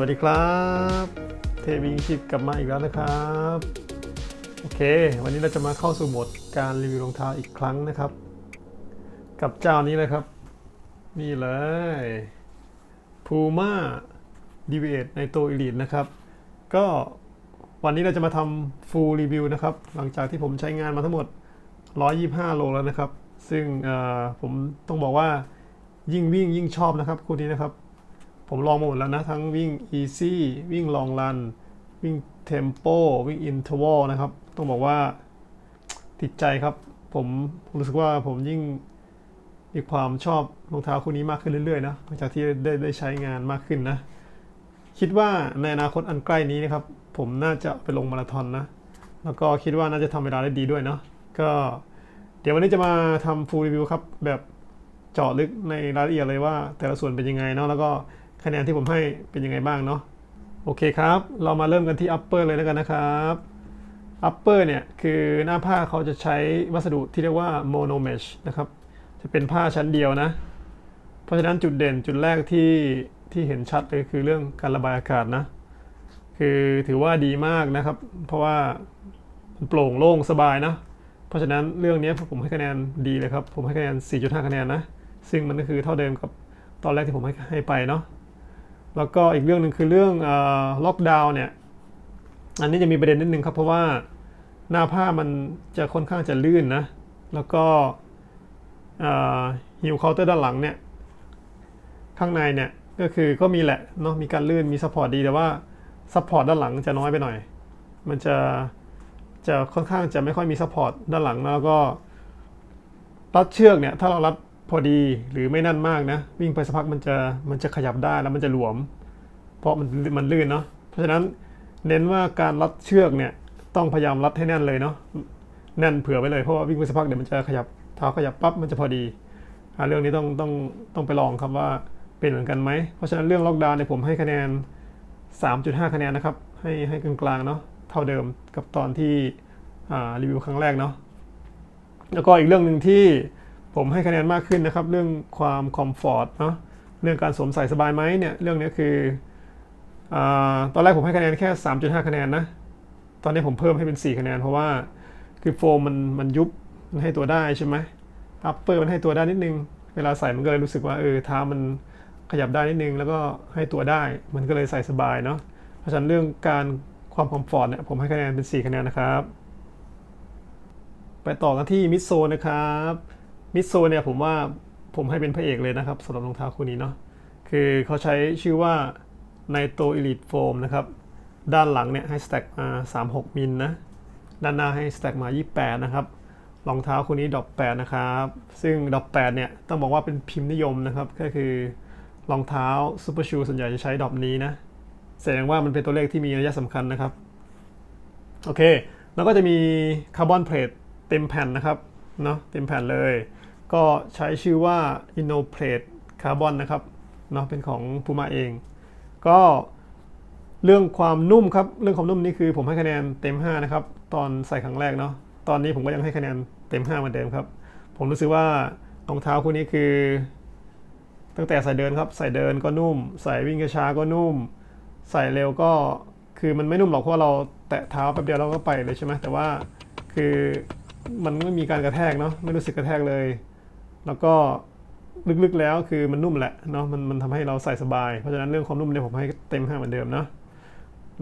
วัสดีครับ เทวิงชิปกลับมาอีกแล้วนะครับ โอเค วันนี้เราจะมาเข้าสู่โหมดการรีวิวรองเท้าอีกครั้งนะครับ กับเจ้านี้เลยครับ นี่เลย Puma d v 8ในตัว Elite นะครับ ก็วันนี้เราจะมาทำ full review นะครับ หลังจากที่ผมใช้งานมาทั้งหมด 125 โลแล้วนะครับ ซึ่งผมต้องบอกว่ายิ่งวิ่งยิ่งชอบนะครับคู่นี้นะครับ ผมลองมาหมดแล้วนะ ทั้งวิ่ง easy วิ่ง long run วิ่ง tempo วิ่ง interval นะครับ ต้องบอกว่าติดใจครับ ผมรู้สึกว่าผมยิ่งมีความชอบรองเท้าคู่นี้มากขึ้นเรื่อยๆนะหลังจากที่ได้ได้ใช้งานมากขึ้นนะ คิดว่าในอนาคตอันใกล้นี้นะครับ ผมน่าจะไปลงมาราธอนนะ แล้วก็คิดว่าน่าจะทำเวลาได้ดีด้วยเนาะก็เดี๋ยววันนี้จะมาทำ full review ครับแบบเจาะลึกในรายละเอียดเลยว่าแต่ละส่วนเป็นยังไงเนาะแล้วก็ คะแนนที่ผมให้เป็นยังไงบ้างเนาะโอเคครับ เรามาเริ่มกันที่ upper เลยแล้วกันนะครับ upper เนี่ย คือหน้าผ้าเขาจะใช้วัสดุที่เรียกว่า mono mesh นะครับ จะเป็นผ้าชั้นเดียวนะ เพราะฉะนั้นจุดเด่นจุดแรกที่ที่เห็นชัดเลยคือเรื่องการระบายอากาศนะ คือถือว่าดีมากนะครับ เพราะว่ามันโปร่งโล่งสบายนะ เพราะฉะนั้นเรื่องนี้ผมให้คะแนนดีเลยครับ ผมให้คะแนน 4.5 คะแนนนะ ซึ่งมันก็คือเท่าเดิมกับตอนแรกที่ผมให้ให้ไปเนาะ แล้วก็อีกเรื่องหนึ่งคือเรื่องล็อกดาวน์เนี่ย อันนี้จะมีประเด็นนิดนึงครับ เพราะว่าหน้าผ้ามันจะค่อนข้างจะลื่นนะ แล้วก็ฮิวเคาน์เตอร์ด้านหลังเนี่ย ข้างในเนี่ยก็คือก็มีแหละเนาะมีการลื่นมีซัพพอร์ตดีแต่ว่าซัพพอร์ตด้านหลังจะน้อยไปหน่อย มันจะจะค่อนข้างจะไม่ค่อยมีซัพพอร์ตด้านหลังแล้วก็รัดเชือกเนี่ย ถ้าเรารัด พอดีหรือไม่นั่นมากนะ วิ่งไปสักพักมันจะมันจะขยับได้แล้วมันจะหลวม เพราะมันมันลื่นเนาะเพราะฉะนั้นเน้นว่าการรัดเชือกเนี่ยต้องพยายามรัดให้แน่นเลยเนาะแน่นเผื่อไว้เลยเพราะว่าวิ่งไปสักพักเดี๋ยวมันจะขยับเท้าขยับปั๊บมันจะพอดีอเรื่องนี้ต้องต้องต้องไปลองครับว่าเป็นเหมือนกันไหมเพราะฉะนั้นเรื่องล็อกดาวน์เนี่ยผมให้คะแนน 3.5 คะแนนนะครับให้ให้กลางๆเนาะเท่าเดิมกับตอนที่รีวิวครั้งแรกเนาะแล้วก็อีกเรื่องหนึ่งที่ ผมให้คะแนนมากขึ้นนะครับ เรื่องความคอมฟอร์ตเนาะเรื่องการสวมใส่สบายไหมเนี่ยเรื่องนี้คืออตอนแรกผมให้คะแนนแค่ 3.5 คะแนนนะ ตอนนี้ผมเพิ่มให้เป็น 4 คะแนน เพราะว่าคือโฟมมันมันยุบมันให้ตัวได้ใช่ไหมอัปเปอร์มันให้ตัวได้นิดนึง เวลาใส่มันก็เลยรู้สึกว่าเออเท้ามันขยับได้นิดนึง แล้วก็ให้ตัวได้มันก็เลยใส่สบายเนาะเพราะฉะนั้นเรื่องการความคอมฟอร์ตเนี่ยผมให้คะแนนเป็น 4 คะแนนนะครับ ไปต่อกันที่มิดโซนะครับ มิโซเนี่ยผมว่าผมให้เป็นพระเอกเลยนะครับสำหรับรองเท้าคู่นี้เนาะคือเขาใช้ชื่อว่าในโตอิลิทโฟมนะครับ ด้านหลังเนี่ยให้สแต็กมา36 มิลนะ ด้านหน้าให้สแต็กมา 28 นะครับรองเท้าคู่นี้ดอก8นะครับ ซึ่งดอก8เนี่ยต้องบอกว่าเป็นพิมพ์นิยมนะครับ ก็คือรองเท้าซูเปอร์ชูส่วนใหญ่จะใช้ดอกนี้นะ แสดงว่ามันเป็นตัวเลขที่มีนัยสำคัญนะครับ โอเค แล้วก็จะมีคาร์บอนเพลทเต็มแผ่นนะครับเนาะเต็มแผ่นเลย ก็ใช้ชื่อว่า Innoplate Carbon นะครับเนาะเป็นของ Puma เอง ก็เรื่องความนุ่มครับเรื่องความนุ่มนี่คือผมให้คะแนนเต็ม 5 นะครับ ตอนใส่ครั้งแรกเนาะตอนนี้ผมก็ยังให้คะแนนเต็ม 5 เหมือนเดิมครับ ผมรู้สึกว่ารองเท้าคู่นี้คือ ตั้งแต่ใส่เดินครับ ใส่เดินก็นุ่ม ใส่วิ่งช้าก็นุ่ม ใส่เร็วก็คือมันไม่นุ่มหรอกเพราะเราแตะเท้าแป๊บเดียวเราก็ไปเลยใช่ไหมแต่ว่าคือมันไม่มีการกระแทกเนาะไม่รู้สึกกระแทกเลย แล้วก็ลึกๆแล้วคือมันนุ่มแหละเนาะมันมันทำให้เราใส่สบาย เพราะฉะนั้นเรื่องความนุ่มเนี่ยผมให้เต็มห้าเหมือนเดิมนะ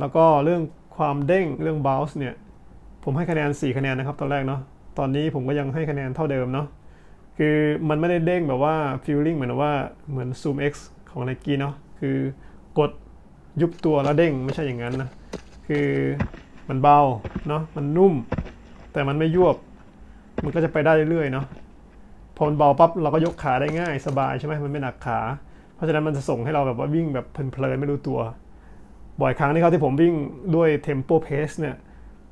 แล้วก็เรื่องความเด้งเรื่อง bounce เนี่ยผมให้คะแนน 4 คะแนนนะครับตอนแรกเนาะตอนนี้ผมก็ยังให้คะแนนเท่าเดิมเนาะคือมันไม่ได้เด้งแบบว่า feeling เหมือนว่าเหมือน Zoom X ของ Nike เนาะคือกดยุบตัวแล้วเด้งไม่ใช่อย่างนั้นนะคือมันเบาเนาะมันนุ่ม แต่มันไม่ยวบ มันก็จะไปได้เรื่อยๆเนาะ พอมันเบาปั๊บเราก็ยกขาได้ง่ายสบายใช่ไหมมันไม่หนักขา เพราะฉะนั้นมันจะส่งให้เราแบบว่าวิ่งแบบเพลินๆไม่รู้ตัว บ่อยครั้งที่เขาที่ผมวิ่งด้วย tempo pace เนี่ย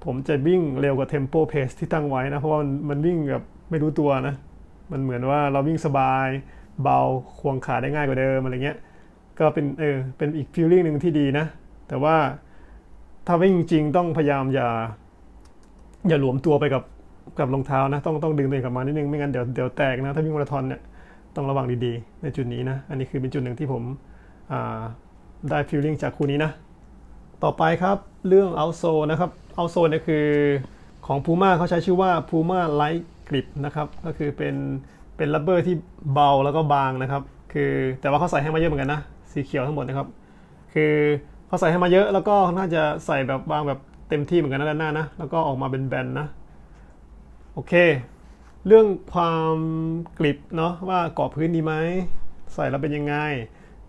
ผมจะวิ่งเร็วกว่า tempo pace ที่ตั้งไว้นะ เพราะว่ามันวิ่งแบบไม่รู้ตัวนะ มันเหมือนว่าเราวิ่งสบาย เบาควงขาได้ง่ายกว่าเดิมอะไรเงี้ยก็เป็นเออเป็นอีก feeling หนึ่งที่ดีนะ แต่ว่าถ้าวิ่งจริงต้องพยายามอย่าอย่าหลวมตัวไปกับ กับรองเท้านะ ต้องต้องดึงตัวเองกลับมานิดนึงไม่งั้นเดี๋ยวเดี๋ยวแตกนะถ้าวิ่งมาราธอนเนี่ยต้องระวังดีๆ ในจุดนี้นะ อันนี้คือเป็นจุดหนึ่งที่ผมได้ฟีลลิ่งจากคู่นี้นะ ต่อไปครับเรื่อง outsole นะครับ outsole เนี่ยคือของ Puma เขาใช้ชื่อว่า Puma Light Grip นะครับ ก็คือเป็นเป็นลับเบอร์ที่เบาแล้วก็บางนะครับ คือแต่ว่าเขาใส่ให้มาเยอะเหมือนกันนะ สีเขียวทั้งหมดนะครับ คือเขาใส่ให้มาเยอะแล้วก็ค่าจะใส่แบบบางแบบเต็มที่เหมือนกันนะด้านหน้านะ แล้วก็ออกมาเป็นแบนนะ โอเค เรื่องความกริบเนาะว่าเกาะพื้นดีไหม ใส่แล้วเป็นยังไง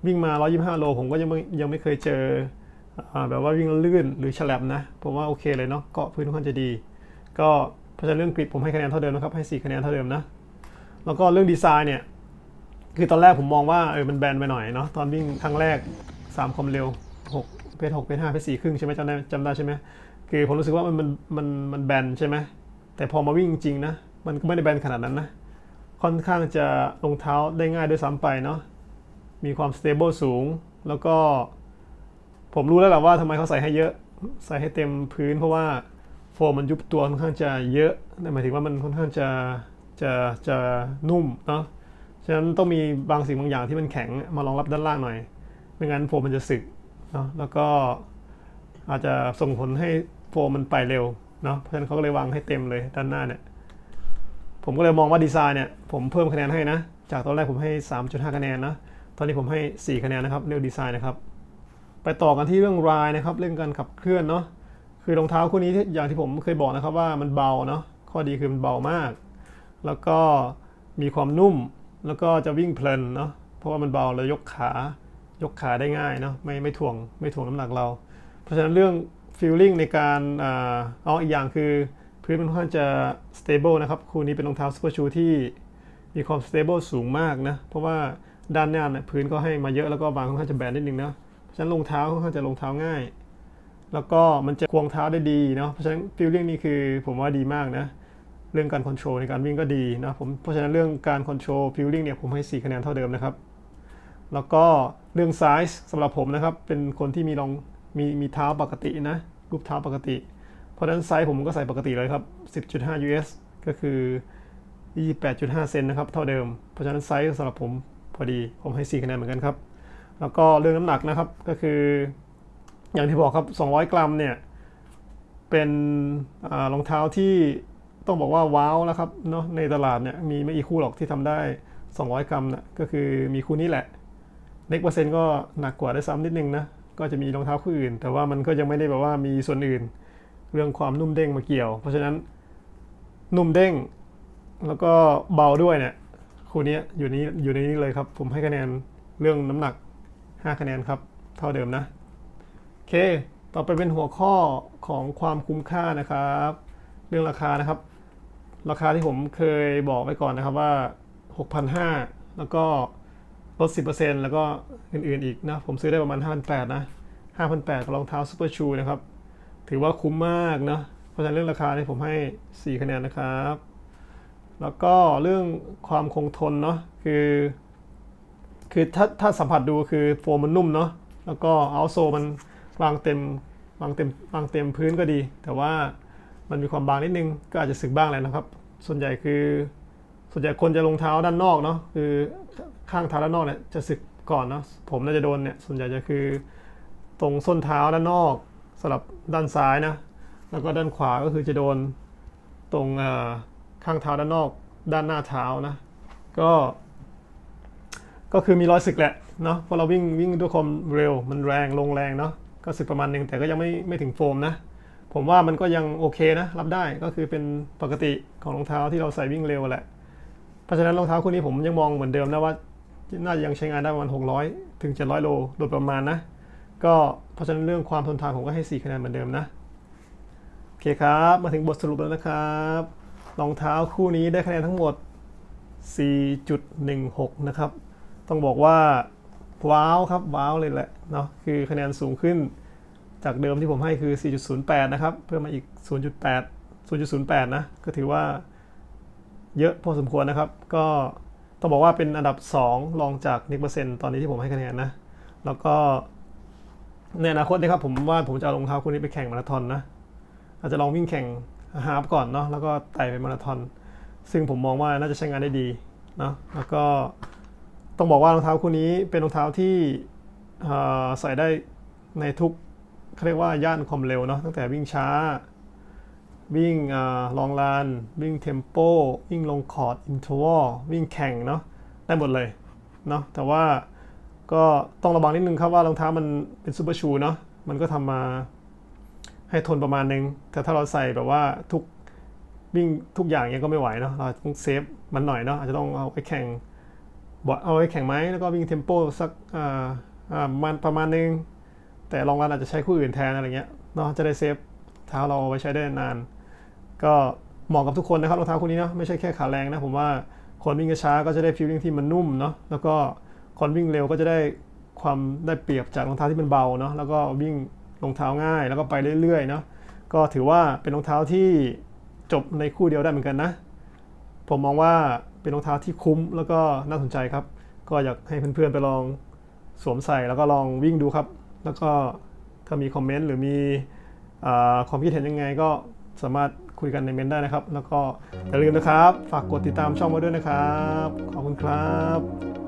วิ่งมา 125 โล ผมก็ยังไม่ยังไม่เคยเจออแบบว่าวิ่งลื่นหรือฉลับนะ ผมว่าโอเคเลยเนาะเกาะพื้นค่อนข้างจะดี ก็เพราะฉะนั้นเรื่องกริบผมให้คะแนนเท่าเดิมนะครับ ให้ 4 คะแนนเท่าเดิมนะ แล้วก็เรื่องดีไซน์เนี่ย คือตอนแรกผมมองว่าเออมันแบนไปหน่อยเนาะตอนวิ่งครั้งแรก 3 ความเร็ว 6 เพจ6เพจ5เพจ4ครึ่งใช่ไหมจำได้จำได้ใช่ไหมคือผมรู้สึกว่ามันมันมันมันแบนใช่ไหม แต่พอมาวิ่งจริงๆนะมันก็ไม่ได้แบนขนาดนั้นนะ ค่อนข้างจะลงเท้าได้ง่ายด้วยซ้ำไปเนาะมีความสเตเบิลสูง แล้วก็ ผมรู้แล้วแหละว่าทำไมเขาใส่ให้เยอะ ใส่ให้เต็มพื้นเพราะว่าโฟมมันยุบตัวค่อนข้างจะเยอะนั่นหมายถึงว่ามันค่อนข้างจะจะจะนุ่มเนาะฉะนั้นต้องมีบางสิ่งบางอย่างที่มันแข็งมารองรับด้านล่างหน่อย ไม่งั้นโฟมมันจะสึกเนาะแล้วก็อาจจะส่งผลให้โฟมมันไปเร็ว เนาะเพราะฉะนั้นเขาก็เลยวางให้เต็มเลยด้านหน้าเนี่ย ผมก็เลยมองว่าดีไซน์เนี่ยผมเพิ่มคะแนนให้นะ จากตอนแรกผมให้ 3.5 คะแนนนะ ตอนนี้ผมให้ 4 คะแนนนะครับเรื่องดีไซน์นะครับ ไปต่อกันที่เรื่องรายนะครับเรื่องการขับเคลื่อนเนาะ คือรองเท้าคู่นี้อย่างที่ผมเคยบอกนะครับว่ามันเบาเนาะ ข้อดีคือมันเบามาก แล้วก็มีความนุ่ม แล้วก็จะวิ่งเพลินเนาะ เพราะว่ามันเบาเลยยกขายกขาได้ง่ายเนาะไม่ไม่ถ่วงไม่ถ่วงน้ำหนักเรา เพราะฉะนั้นเรื่อง ฟีลลิ่งในการเอาอีกอย่างคือ พื้นมันค่อนข้างจะ stable นะครับ คู่นี้เป็นรองเท้า super shoe ที่มีความ stable สูงมากนะ เพราะว่าด้านหน้าเนี่ยพื้นก็ให้มาเยอะแล้วก็บางค่อนข้างจะแบนนิดนึงนะเพราะฉะนั้นรองเท้าค่อนข้างจะรองเท้าง่าย แล้วก็มันจะควงเท้าได้ดีเนาะเพราะฉะนั้นฟีลลิ่งนี่คือผมว่าดีมากนะเรื่องการคอนโทรลในการวิ่งก็ดีนะผมเพราะฉะนั้นเรื่องการคอนโทรลฟิลลิ่งเนี่ยผมให้ 4 คะแนนเท่าเดิมนะครับ แล้วก็เรื่องไซส์สำหรับผมนะครับ เป็นคนที่มีรองมีมีเท้าปกตินะ รูปเท้าปกติ เพราะฉะนั้นไซส์ผมก็ใส่ปกติเลยครับ 10.5 US ก็คือ 28.5 เซนนะครับ เท่าเดิม เพราะฉะนั้นไซส์สำหรับผมพอดี ผมให้ 4 คะแนนเหมือนกันครับ แล้วก็เรื่องน้ำหนักนะครับ ก็คือ อย่างที่บอกครับ 200 กรัมเนี่ย เป็นรองเท้าที่ต้องบอกว่าว้าวแล้วครับเนาะ ในตลาดเนี่ยมีไม่กี่คู่หรอกที่ทำได้ 200 กรัมนะก็คือมีคู่นี้แหละเน็กเปอร์เซ็นต์ก็หนักกว่าได้ซ้ำนิดนึงนะ ก็จะมีรองเท้าคู่อื่น แต่ว่ามันก็ยังไม่ได้แบบว่ามีส่วนอื่น เรื่องความนุ่มเด้งมาเกี่ยว เพราะฉะนั้นนุ่มเด้ง แล้วก็เบาด้วยเนี่ยคู่นี้อยู่นี้อยู่ในนี้เลยครับ ผมให้คะแนนเรื่องน้ำหนัก 5 คะแนนครับ เท่าเดิมนะโอเค ต่อไปเป็นหัวข้อของความคุ้มค่านะครับ เรื่องราคานะครับ ราคาที่ผมเคยบอกไว้ก่อนนะครับว่า 6,500 แล้วก็ ลด 10%แล้วก็อื่นๆอีกนะ ผมซื้อได้ประมาณ 5,800 นะ 5,800 กับรองเท้าซูเปอร์ชูนะครับ ถือว่าคุ้มมากนะ เพราะฉะนั้นเรื่องราคานี่ผมให้ 4 คะแนนนะครับ แล้วก็เรื่องความคงทนเนาะคือ คือถ้าถ้าสัมผัสดูคือโฟมมันนุ่มเนาะแล้วก็เอาโซมันวางเต็มวางเต็มวางเต็มพื้นก็ดี แต่ว่ามันมีความบางนิดนึงก็อาจจะสึกบ้างแหละนะครับ ส่วนใหญ่คือส่วนใหญ่คนจะลงเท้าด้านนอกเนาะคือ ข้างเท้าด้านนอกเนี่ยจะสึกก่อนเนาะผมน่าจะโดนเนี่ยส่วนใหญ่จะคือตรงส้นเท้าด้านนอกสำหรับด้านซ้ายนะ แล้วก็ด้านขวาก็คือจะโดนตรงข้างเท้าด้านนอก ด้านหน้าเท้านะ ก็ ก็คือมีรอยสึกแหละเนาะเพราะเราวิ่งวิ่งด้วยความเร็วมันแรงลงแรงเนาะก็สึกประมาณหนึ่งแต่ก็ยังไม่ไม่ถึงโฟมนะ ผมว่ามันก็ยังโอเคนะ รับได้ก็คือเป็นปกติของรองเท้าที่เราใส่วิ่งเร็วแหละเพราะฉะนั้นรองเท้าคู่นี้ผมยังมองเหมือนเดิมนะว่า น่าจะยังใช้งานได้ประมาณ600 ถึง 700 โลโดยประมาณนะ ก็เพราะฉะนั้นเรื่องความทนทานผมก็ให้ 4 คะแนนเหมือนเดิมนะ โอเคครับ มาถึงบทสรุปแล้วนะครับรองเท้าคู่นี้ได้คะแนนทั้งหมด 4.16 นะครับ ต้องบอกว่าว้าวครับว้าวเลยแหละเนาะคือคะแนนสูงขึ้นจากเดิมที่ผมให้คือ 4.08 นะครับ เพิ่มมาอีก 0.8 0.08 นะ ก็ถือว่าเยอะพอสมควรนะครับ ก็ ต้องบอกว่าเป็นอันดับ 2 รองจากนิกเปอร์เซ็นต์ตอนนี้ที่ผมให้คะแนนนะ แล้วก็ในอนาคตนะครับผมว่าผมจะเอารองเท้าคู่นี้ไปแข่งมาราธอนนะ อาจจะลองวิ่งแข่งฮาฟก่อนเนาะแล้วก็ไต่ไปมาราธอน ซึ่งผมมองว่าน่าจะใช้งานได้ดีเนาะแล้วก็ต้องบอกว่ารองเท้าคู่นี้เป็นรองเท้าที่ใส่ได้ในทุกเขาเรียกว่าย่านความเร็วเนาะตั้งแต่วิ่งช้า วิ่งลองลาน วิ่งเทมโป วิ่งลงคอร์ดอินทว a ลวิ่งแข่งเนาะได้หมดเลยเนาะแต่ว่าก็ต้องระวังนิดนึงครับว่ารองเท้ามันเป็นซูเปอร์ชูเนาะมันก็ทำมาให้ทนประมาณนึง แต่ถ้าเราใส่แบบว่าทุกวิ่งทุกอย่างยังก็ไม่ไหวเนาะเราต้องเซฟมันหน่อยเนาะอาจจะต้องเอาไปแข่งบอเอาไปแข่งไหมแล้วก็วิ่งเทมโปสักอ่าอ่ามันประมาณนึงแต่ลองรันอาจจะใช้คู่อื่นแทนอะไรเงี้ยเนาะจะได้เซฟ เท้าเราเอาไว้ใช้ได้นาน ก็เหมาะกับทุกคนนะครับรองเท้าคู่นี้เนาะไม่ใช่แค่ขาแรงนะผมว่าคนวิ่งช้าก็จะได้ฟีลลิ่งที่มันนุ่มเนาะแล้วก็คนวิ่งเร็วก็จะได้ความได้เปรียบจากรองเท้าที่มันเบาเนาะแล้วก็วิ่งรองเท้าง่าย แล้วก็ไปเรื่อยๆเนาะก็ถือว่าเป็นรองเท้าที่จบในคู่เดียวได้เหมือนกันนะ ผมมองว่าเป็นรองเท้าที่คุ้มแล้วก็น่าสนใจครับ ก็อยากให้เพื่อนๆไปลองสวมใส่แล้วก็ลองวิ่งดูครับ แล้วก็ถ้ามีคอมเมนต์หรือมี ความคิดเห็นยังไงก็สามารถคุยกันในเมนต์ได้นะครับ แล้วก็อย่าลืมนะครับ ฝากกดติดตามช่องมาด้วยนะครับ ขอบคุณครับ